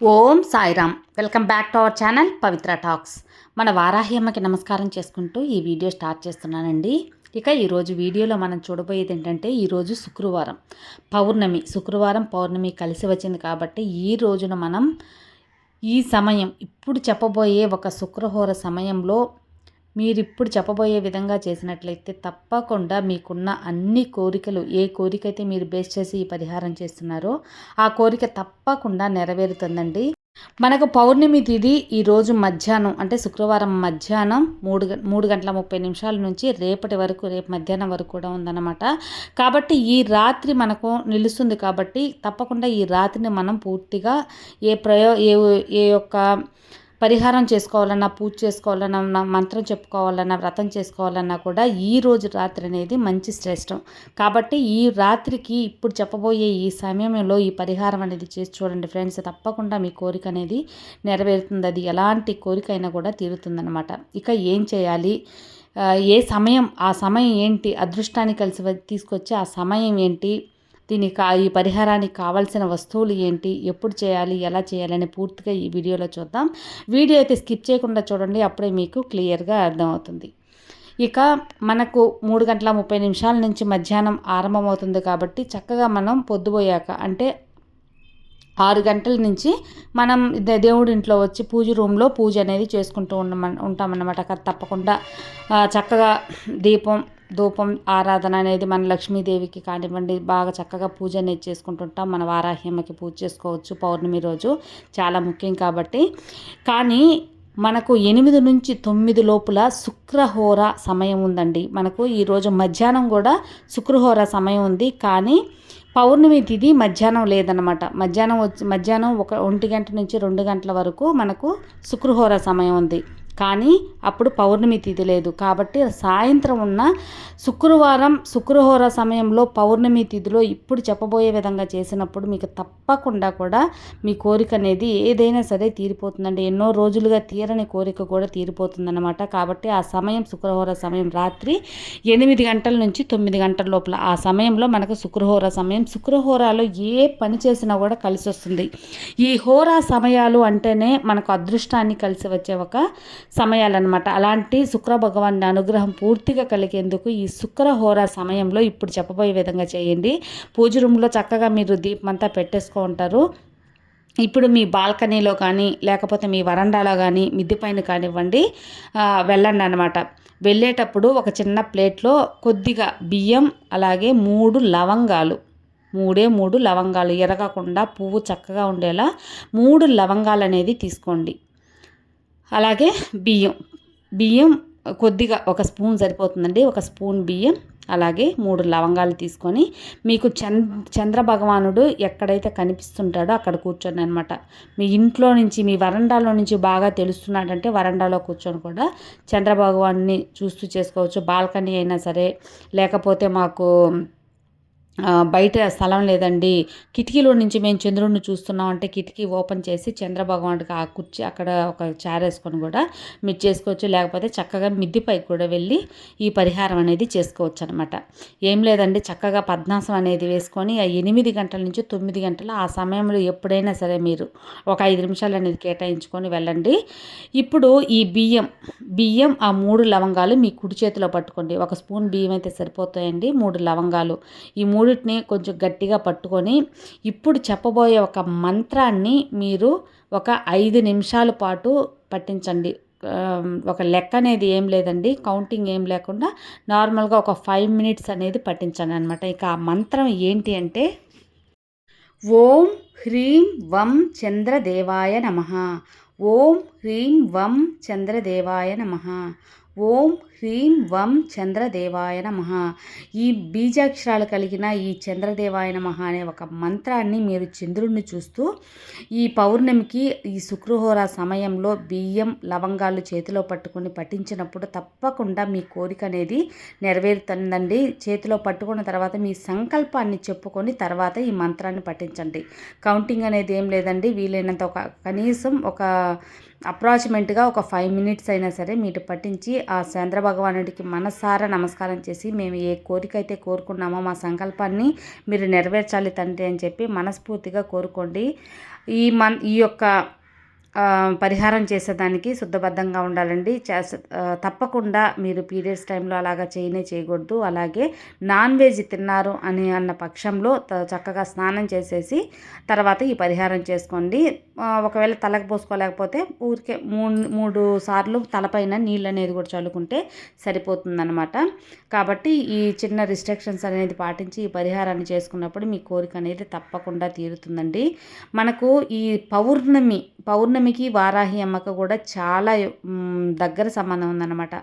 Om Sairam. Welcome back to our channel Pavitra talks. మన వారాహ్యమ్మకి నమస్కారం చేసుకుంటూ ఈ వీడియో స్టార్ట్ చేస్తున్నానండి. ఇక ఈరోజు వీడియోలో మనం చూడబోయేది ఏంటంటే ఈరోజు శుక్రవారం. పౌర్ణమి శుక్రవారం పౌర్ణమి కలిసి వచ్చింది కాబట్టి ఈ రోజున మనం ఈ సమయం ఇప్పుడు చెప్పబోయే ఒక శుక్రహోర సమయంలో మీరు ఇప్పుడు చెప్పబోయే విధంగా చేసినట్లయితే తప్పకుండా మీకున్న అన్ని కోరికలు ఏ కోరిక అయితే మీరు బేస్ చేసి ఈ పరిహారం చేస్తున్నారో ఆ కోరిక తప్పకుండా నెరవేరుతుందండి. మనకు పౌర్ణమి తిథి ఈరోజు మధ్యాహ్నం అంటే శుక్రవారం మధ్యాహ్నం మూడు మూడు గంటల ముప్పై నిమిషాల నుంచి రేపటి వరకు రేపు మధ్యాహ్నం వరకు కూడా ఉందన్నమాట. కాబట్టి ఈ రాత్రి మనకు నిలుస్తుంది కాబట్టి తప్పకుండా ఈ రాత్రిని మనం పూర్తిగా ఏ ప్రయో ఏ ఏ యొక్క పరిహారం చేసుకోవాలన్నా పూజ చేసుకోవాలన్నా మంత్రం చెప్పుకోవాలన్నా వ్రతం చేసుకోవాలన్నా కూడా ఈ రోజు రాత్రి అనేది మంచి శ్రేష్టం. కాబట్టి ఈ రాత్రికి ఇప్పుడు చెప్పబోయే ఈ సమయంలో ఈ పరిహారం అనేది చేసి చూడండి ఫ్రెండ్స్. తప్పకుండా మీ కోరిక అనేది నెరవేరుతుంది. అది ఎలాంటి కోరిక అయినా కూడా తీరుతుందనమాట ఇక ఏం చేయాలి? ఏ సమయం ఆ సమయం ఏంటి? అదృష్టాన్ని కలిసి తీసుకొచ్చి ఆ సమయం ఏంటి? దీనికి ఈ పరిహారానికి కావాల్సిన వస్తువులు ఏంటి? ఎప్పుడు చేయాలి? ఎలా చేయాలని పూర్తిగా ఈ వీడియోలో చూద్దాం. వీడియో అయితే స్కిప్ చేయకుండా చూడండి అప్పుడే మీకు క్లియర్గా అర్థమవుతుంది. ఇక మనకు మూడు గంటల ముప్పై నిమిషాల నుంచి మధ్యాహ్నం ఆరంభమవుతుంది కాబట్టి చక్కగా మనం పొద్దుపోయాక అంటే ఆరు గంటల నుంచి మనం దేవుడి ఇంట్లో వచ్చి పూజ రూమ్లో పూజ అనేది చేసుకుంటూ ఉండమ ఉంటామన్నమాట. తప్పకుండా చక్కగా దీపం ధూపం ఆరాధన అనేది మన లక్ష్మీదేవికి కానివ్వండి బాగా చక్కగా పూజ అనేది చేసుకుంటుంటాం. మన వారాహ్యమ్మకి పూజ చేసుకోవచ్చు పౌర్ణమి రోజు చాలా ముఖ్యం కాబట్టి. కానీ మనకు ఎనిమిది నుంచి తొమ్మిది లోపల శుక్రహోర సమయం ఉందండి. మనకు ఈరోజు మధ్యాహ్నం కూడా శుక్రహోర సమయం ఉంది. కానీ పౌర్ణమి తిథి మధ్యాహ్నం లేదనమాట మధ్యాహ్నం వచ్చి మధ్యాహ్నం ఒక ఒంటి గంట నుంచి రెండు గంటల వరకు మనకు శుక్రహోర సమయం ఉంది. కానీ అప్పుడు పౌర్ణమి తిథి లేదు. కాబట్టి సాయంత్రం ఉన్న శుక్రవారం శుక్రహోర సమయంలో పౌర్ణమి తిథిలో ఇప్పుడు చెప్పబోయే విధంగా చేసినప్పుడు మీకు తప్పకుండా కూడా మీ కోరిక అనేది ఏదైనా సరే తీరిపోతుందండి. ఎన్నో రోజులుగా తీరని కోరిక కూడా తీరిపోతుందన్నమాట. కాబట్టి ఆ సమయం శుక్రహోర సమయం రాత్రి ఎనిమిది గంటల నుంచి తొమ్మిది గంటల లోపల ఆ సమయంలో మనకు శుక్రహోర సమయం శుక్రహోరాలో ఏ పని చేసినా కూడా కలిసి వస్తుంది ఈ హోరా సమయాలు అంటేనే మనకు అదృష్టాన్ని కలిసి వచ్చే ఒక సమయాలన్నమాట. అలాంటి శుక్ర భగవాన్ అనుగ్రహం పూర్తిగా కలిగేందుకు ఈ శుక్ర హోరా సమయంలో ఇప్పుడు చెప్పబోయే విధంగా చేయండి. పూజ రూమ్లో చక్కగా మీరు దీపం అంతా పెట్టేసుకో ఉంటారు. ఇప్పుడు మీ బాల్కనీలో కానీ లేకపోతే మీ వరండాలో కానీ మిద్ది పైన కానివ్వండి వెళ్ళండి అనమాట వెళ్ళేటప్పుడు ఒక చిన్న ప్లేట్లో కొద్దిగా బియ్యం అలాగే మూడు లవంగాలు మూడే మూడు లవంగాలు ఎరగకుండా పువ్వు చక్కగా ఉండేలా మూడు లవంగాలు అనేది తీసుకోండి. అలాగే బియ్యం. బియ్యం కొద్దిగా ఒక స్పూన్ సరిపోతుందండి. ఒక స్పూన్ బియ్యం అలాగే మూడు లవంగాలు తీసుకొని మీకు చంద్ర చంద్రభగవానుడు ఎక్కడైతే కనిపిస్తుంటాడో అక్కడ కూర్చొని అనమాట మీ ఇంట్లో నుంచి మీ వరండాలో నుంచి బాగా తెలుస్తున్నాడంటే వరండాలో కూర్చొని కూడా. చంద్ర భగవాన్ని చూస్తూ చేసుకోవచ్చు. బాల్కనీ అయినా సరే లేకపోతే మాకు బయట స్థలం లేదండి. కిటికీలో నుంచి మేము చంద్రుడిని చూస్తున్నాం అంటే కిటికీ ఓపెన్ చేసి చంద్రభగవానుడికి ఆ కుర్చీ అక్కడ ఒక చార్ వేసుకొని కూడా మీరు చేసుకోవచ్చు. లేకపోతే చక్కగా మిద్దిపైకి కూడా వెళ్ళి ఈ పరిహారం అనేది చేసుకోవచ్చు అనమాట ఏం లేదండి చక్కగా పద్మాసం అనేది వేసుకొని ఆ ఎనిమిది గంటల నుంచి తొమ్మిది గంటల ఆ సమయంలో ఎప్పుడైనా సరే మీరు ఒక ఐదు నిమిషాలు అనేది కేటాయించుకొని వెళ్ళండి. ఇప్పుడు ఈ బియ్యం బియ్యం ఆ మూడు లవంగాలు మీ కుడి చేతిలో పట్టుకోండి. ఒక స్పూన్ బియ్యం అయితే సరిపోతాయండి మూడు లవంగాలు. ఈ మూడు మూడింటిని కొంచెం గట్టిగా పట్టుకొని ఇప్పుడు చెప్పబోయే ఒక మంత్రాన్ని మీరు ఒక ఐదు నిమిషాల పాటు పట్టించండి ఒక లెక్క అనేది ఏం లేదండి. కౌంటింగ్ ఏం లేకుండా నార్మల్గా ఒక ఫైవ్ మినిట్స్ అనేది పట్టించండి అనమాట ఇక ఆ మంత్రం ఏంటి అంటే ఓం హ్రీం వం చంద్రదేవాయ నమ. ఓం హ్రీం వం చంద్రదేవాయ నమ. ఓం హ్రీం వం చంద్రదేవాయ నమ. ఈ బీజాక్షరాలు కలిగిన ఈ చంద్రదేవాయ నమ అనే ఒక మంత్రాన్ని మీరు చంద్రుడిని చూస్తూ ఈ పౌర్ణమికి ఈ శుక్రహోర సమయంలో బియ్యం లవంగాలు చేతిలో పట్టుకొని పఠించినప్పుడు తప్పకుండా మీ కోరిక అనేది నెరవేరుతుందండి. చేతిలో పట్టుకున్న తర్వాత మీ సంకల్పాన్ని చెప్పుకొని తర్వాత ఈ మంత్రాన్ని పఠించండి. కౌంటింగ్ అనేది ఏం లేదండి. వీలైనంత ఒక కనీసం ఒక అప్రాక్సిమేట్గా ఒక ఫైవ్ మినిట్స్ అయినా సరే మీరు పట్టించి ఆ చంద్ర భగవానుడికి మనసారా నమస్కారం చేసి మేము ఏ కోరిక అయితే కోరుకున్నామో మా సంకల్పాన్ని మీరు నెరవేర్చాలి తండ్రి అని చెప్పి మనస్ఫూర్తిగా కోరుకోండి. ఈ మన్ ఈ యొక్క పరిహారం చేసేదానికి శుద్ధబద్ధంగా ఉండాలండి. చేస- తప్పకుండా మీరు పీరియడ్స్ టైంలో అలాగా చేయనే చేయకూడదు. అలాగే నాన్ వెజ్ తిన్నారు అని అన్న పక్షంలో చక్కగా స్నానం చేసేసి తర్వాత ఈ పరిహారం చేసుకోండి. ఒకవేళ తలకు పోసుకోలేకపోతే ఊరికే మూడు మూడు సార్లు తలపైన నీళ్ళు అనేది కూడా చల్లుకుంటే సరిపోతుందన్నమాట. కాబట్టి ఈ చిన్న రిస్ట్రిక్షన్స్ అనేది పాటించి ఈ పరిహారాన్ని చేసుకున్నప్పుడు మీ కోరిక అనేది తప్పకుండా తీరుతుందండి. మనకు ఈ పౌర్ణమి పౌర్ణమి పౌర్ణమికి వారాహి అమ్మకు కూడా చాలా దగ్గర సంబంధం ఉందన్నమాట.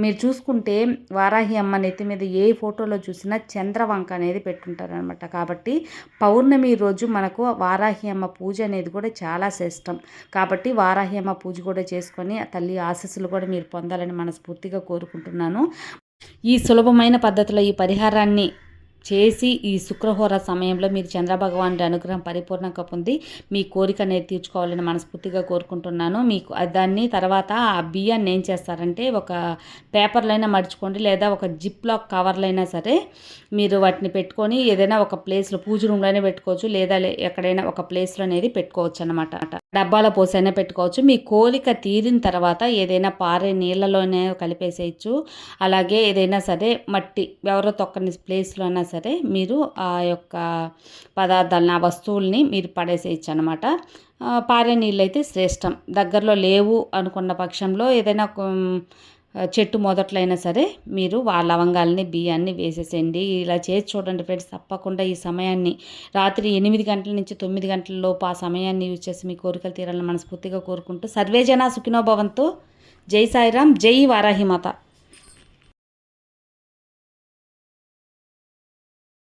మీరు చూసుకుంటే వారాహి అమ్మ నెత్తి మీద ఏ ఫోటోలో చూసినా చంద్రవంక అనేది పెట్టుంటారనమాట కాబట్టి పౌర్ణమి రోజు మనకు వారాహి అమ్మ పూజ అనేది కూడా చాలా శ్రేష్టం. కాబట్టి వారాహి అమ్మ పూజ కూడా చేసుకొని ఆ తల్లి ఆశస్సులు కూడా మీరు పొందాలని మనస్ఫూర్తిగా కోరుకుంటున్నాను. ఈ సులభమైన పద్ధతిలో ఈ పరిహారాన్ని చేసి ఈ శుక్రహోర సమయంలో మీరు చంద్రభగవానుడి అనుగ్రహం పరిపూర్ణంగా పొంది మీ కోరిక అనేది తీర్చుకోవాలని మనస్ఫూర్తిగా కోరుకుంటున్నాను. మీకు దాన్ని తర్వాత ఆ బియ్యాన్ని ఏం చేస్తారంటే ఒక పేపర్లైనా మడుచుకోండి లేదా ఒక జిప్ లాక్ కవర్లైనా సరే మీరు వాటిని పెట్టుకొని ఏదైనా ఒక ప్లేస్లో పూజ రూమ్లోనే పెట్టుకోవచ్చు లేదా లే- ఎక్కడైనా ఒక ప్లేస్లో అనేది పెట్టుకోవచ్చు అనమాట డబ్బాలో పోసైనా పెట్టుకోవచ్చు. మీ కోరిక తీరిన తర్వాత ఏదైనా పారే నీళ్ళలోనే కలిపేసేయచ్చు. అలాగే ఏదైనా సరే మట్టి ఎవరో తొక్కని ప్లేస్లో అయినా సరే మీరు ఆ యొక్క పదార్థాలను ఆ వస్తువుల్ని మీరు పడేసేయచ్చు అనమాట పారే నీళ్ళు అయితే శ్రేష్టం. దగ్గరలో లేవు అనుకున్న పక్షంలో ఏదైనా చెట్టు మొదట్లైనా సరే మీరు ఆ లవంగాల్ని బియ్యాన్ని వేసేసేయండి. ఇలా చేసి చూడండి ఫ్రెండ్స్ తప్పకుండా ఈ సమయాన్ని రాత్రి ఎనిమిది గంటల నుంచి తొమ్మిది గంటల లోపు ఆ సమయాన్ని యూజ్ చేసి మీ కోరికలు తీరాలని మనస్ఫూర్తిగా కోరుకుంటూ సర్వేజన సుఖినోభవంతో జై సాయిరామ్ జై వారాహిమాత